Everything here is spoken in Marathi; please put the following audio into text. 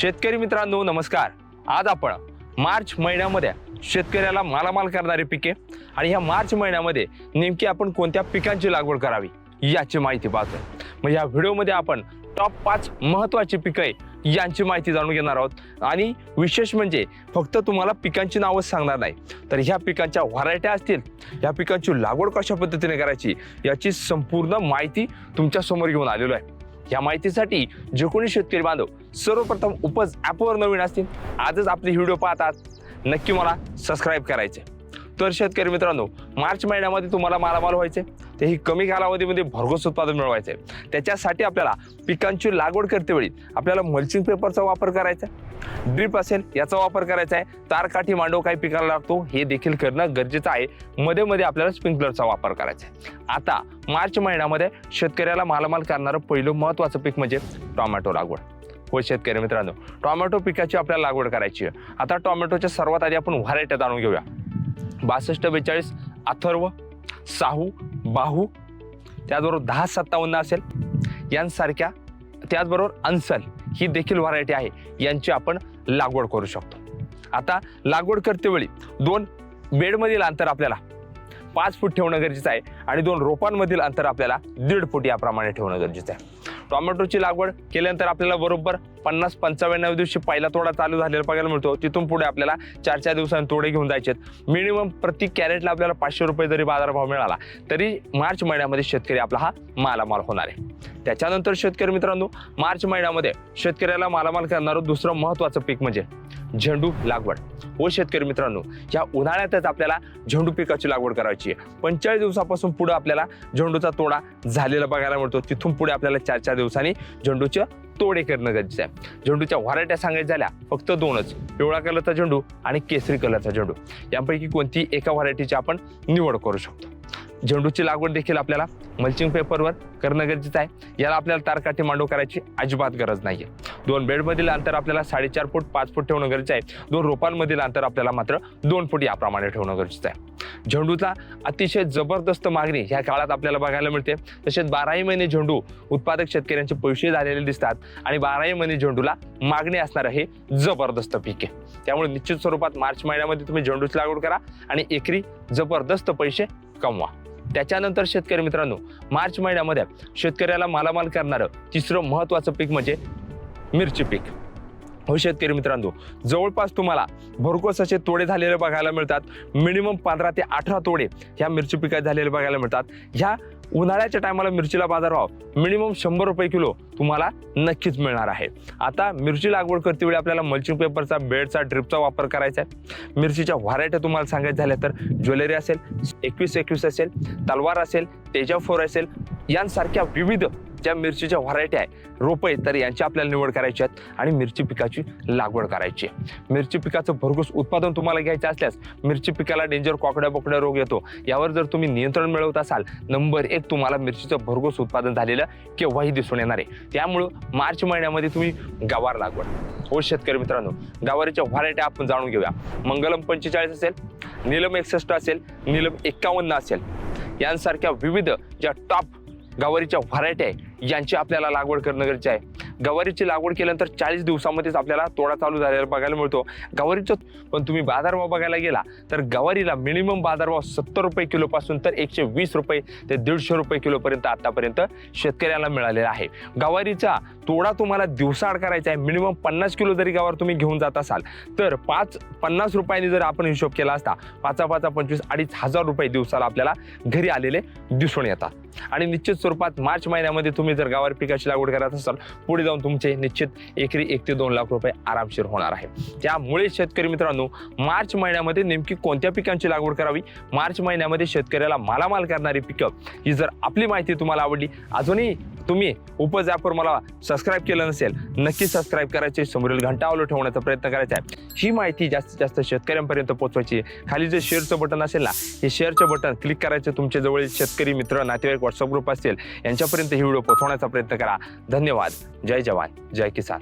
शेतकरी मित्रांनो नमस्कार. आज आपण मार्च महिन्यामध्ये शेतकऱ्याला मालामाल करणारी पिके आणि ह्या मार्च महिन्यामध्ये नेमकी आपण कोणत्या पिकांची लागवड करावी याची माहिती पाहतोय. मग या व्हिडिओमध्ये आपण टॉप पाच महत्वाची पिकं आहे यांची माहिती जाणून घेणार आहोत. आणि विशेष म्हणजे फक्त तुम्हाला पिकांची नावं सांगणार नाही तर ह्या पिकांच्या व्हरायट्या असतील या पिकांची लागवड कशा पद्धतीने करायची याची संपूर्ण माहिती तुमच्यासमोर घेऊन आलेलो आहे. या माहितीसाठी जे कोणी शेतकरी बांधव सर्वप्रथम उपज ॲपवर नवीन असतील. आजच आपली व्हिडिओ पाहतात. नक्की मला सबस्क्राईब करायचे. तर शेतकरी मित्रांनो मार्च महिन्यामध्ये तुम्हाला मालामाल व्हायचे. तेही कमी कालावधीमध्ये भरघोस उत्पादन मिळवायचे. त्याच्यासाठी आपल्याला पिकांची लागवड करतेवेळी आपल्याला मल्चिंग पेपरचा वापर करायचा. आहे ड्रीप असेल याचा वापर करायचा आहे. तारकाठी मांडव काही पिकाला लागतो हे देखील करणं गरजेचं आहे. मध्ये मध्ये आपल्याला स्प्रिंकलरचा वापर करायचा आहे. आता मार्च महिन्यामध्ये शेतकऱ्याला मालामाल करणारं पहिलं महत्त्वाचं पीक म्हणजे टोमॅटो लागवड. व शेतकरी मित्रांनो टोमॅटो पिकाची आपल्याला लागवड करायची आहे. आता टोमॅटोच्या सर्वात आधी आपण व्हरायट्या जाणून घेऊया. बासष्ट बेचाळीस अथर्व साहू बाहू त्याचबरोबर दहा सत्तावन्न असेल. यांसारख्या त्याचबरोबर अन्सल ही देखील व्हरायटी आहे. यांची आपण लागवड करू शकतो. आता लागवड करतेवेळी दोन बेडमधील अंतर आपल्याला पाच फूट ठेवणं गरजेचं आहे आणि दोन रोपांमधील अंतर आपल्याला दीड फूट याप्रमाणे ठेवणं गरजेचं आहे. टोमॅटोची लागवड केल्यानंतर आपल्याला बरोबर पन्नास पंचावन्नव्या दिवशी पहिला तोडा चालू झालेला बघायला मिळतो. तिथून पुढे आपल्याला चार चार दिवसांनी तोडे घेऊन जायचे मिनिमम प्रति कॅरेटला आपल्याला पाचशे रुपये जरी बाजारभाव मिळाला तरी मार्च महिन्यामध्ये शेतकरी आपला हा मालामाल होणार आहे. त्याच्यानंतर शेतकरी मित्रांनो मार्च महिन्यामध्ये शेतकऱ्याला मालामाल करणारं दुसरं महत्त्वाचं पीक म्हणजे झेंडू लागवड. हो शेतकरी मित्रांनो या उन्हाळ्यातच आपल्याला झेंडू पिकाची लागवड करायची आहे. पंचेचाळीस दिवसापासून पुढे आपल्याला झेंडूचा तोडा झालेला बघायला मिळतो. तिथून पुढे आपल्याला चार चार दिवसांनी झेंडूच्या तोडे करणं गरजेचं आहे. झेंडूच्या व्हरायट्या सांगायच्या झाल्या फक्त दोनच. पिवळा कलरचा झेंडू आणि केसरी कलरचा झेंडू. यापैकी कोणती एका व्हरायटीची आपण निवड करू शकतो. झेंडूची लागवड देखील आपल्याला मल्चिंग पेपरवर करणं गरजेचं आहे. याला आपल्याला तारकाठी मांडव करायची अजिबात गरज नाहीये. दोन बेडमधील अंतर आपल्याला साडेचार फूट पाच फूट ठेवणं गरजेचं आहे. दोन रोपांमधील अंतर आपल्याला मात्र दोन फूट याप्रमाणे ठेवणं गरजेचं आहे. झेंडूचा अतिशय जबरदस्त मागणी ह्या काळात आपल्याला बघायला मिळते. तसेच बाराही महिने झेंडू उत्पादक शेतकऱ्यांचे पैसे झालेले दिसतात आणि बाराही महिने झेंडूला मागणी असणारं हे जबरदस्त पीक आहे. त्यामुळे निश्चित स्वरूपात मार्च महिन्यामध्ये तुम्ही झेंडूची लागवड करा आणि एकरी जबरदस्त पैसे कमवा. त्याच्यानंतर शेतकरी मित्रांनो मार्च महिन्यामध्ये शेतकऱ्याला मालामाल करणारं तिसरं महत्त्वाचं पीक म्हणजे मिरची पीक. हो शेतकरी मित्रांनो जवळपास तुम्हाला भरघोस असे तोडे झालेले बघायला मिळतात. मिनिमम पंधरा ते अठरा तोडे ह्या मिरची पिकात झालेले बघायला मिळतात. ह्या उन्हाळ्याच्या टायमाला मिरचीला बाजारभाव मिनिमम शंभर रुपये किलो तुम्हाला नक्कीच मिळणार आहे. आता मिरची लागवड करते वेळी आपल्याला मल्चिंग पेपरचा बेडचा ड्रिपचा वापर करायचा आहे. मिरचीच्या व्हरायट्या तुम्हाला सांगायच्या झाल्या तर ज्वेलरी असेल एकवीस एकवीस असेल तलवार असेल तेजा फोर असेल यांसारख्या विविध ज्या मिरचीच्या व्हरायटी आहे. रोपं आहेत तर यांची आपल्याला निवड करायची आहेत आणि मिरची पिकाची लागवड करायची आहे. मिरची पिकाचं भरघोस उत्पादन तुम्हाला घ्यायचं असल्यास मिरची पिकाला डेंजर कोकड्या बोकड्या रोग येतो. यावर जर तुम्ही नियंत्रण मिळवत असाल नंबर एक तुम्हाला मिरचीचं भरघोस उत्पादन झालेलं केव्हाही दिसून येणार आहे. त्यामुळं मार्च महिन्यामध्ये तुम्ही गवार लागवड. हो शेतकरी मित्रांनो गवारीच्या व्हरायटी आपण जाणून घेऊया. मंगलम पंचेचाळीस असेल नीलम एकसष्ट असेल नीलम एक्कावन्न असेल. यांसारख्या विविध ज्या टॉप गवारीच्या व्हरायटी आहे यांची आपल्याला लागवड करणं गरजेचं आहे. गवारीची लागवड केल्यानंतर चाळीस दिवसामध्येच आपल्याला तोडा चालू झालेला बघायला मिळतो. गवारीचं पण तुम्ही बाजारभाव बघायला गेला तर गवारीला मिनिमम बाजारभाव सत्तर रुपये किलोपासून तर एकशे वीस रुपये ते दीडशे रुपये किलोपर्यंत आतापर्यंत शेतकऱ्याला मिळालेला आहे. गवारीचा तोडा तुम्हाला दिवसाआड करायचा आहे. मिनिमम पन्नास किलो जरी गवार तुम्ही घेऊन जात असाल तर पाच पन्नास रुपयांनी जर आपण हिशोब केला असता पाचा पाचा पंचवीस अडीच हजार रुपये दिवसाला आपल्याला घरी आलेले दिसून येतात. आणि निश्चित स्वरूपात मार्च महिन्यामध्ये तुम्ही जर गावार पिकाची लागवड करत असाल पुढे जाऊन तुमचे निश्चित एकरी एक ते दोन लाख रुपये आरामशीर होणार आहे. त्यामुळे शेतकरी मित्रांनो मार्च महिन्यामध्ये नेमकी कोणत्या पिकांची लागवड करावी? मार्च महिन्यामध्ये शेतकऱ्याला मालामाल करणारी पिकं ही जर आपली माहिती तुम्हाला आवडली अजूनही तुम्ही उपज ॲपवर मला सबस्क्राईब केलं नसेल नक्की सबस्क्राईब करायचे. समोरील घंटा ठेवण्याचा प्रयत्न करायचा आहे. ही माहिती जास्तीत जास्त शेतकऱ्यांपर्यंत पोहोचवायची आहे. खाली जे शेअरचं बटन असेल ना हे शेअरचं बटन क्लिक करायचं तुमच्या जवळील शेतकरी मित्र नातेवाईक व्हॉट्सअप ग्रुप असतील यांच्यापर्यंत ही व्हिडिओ पोहोचवण्याचा प्रयत्न करा. धन्यवाद. जय जवान. जय किसान.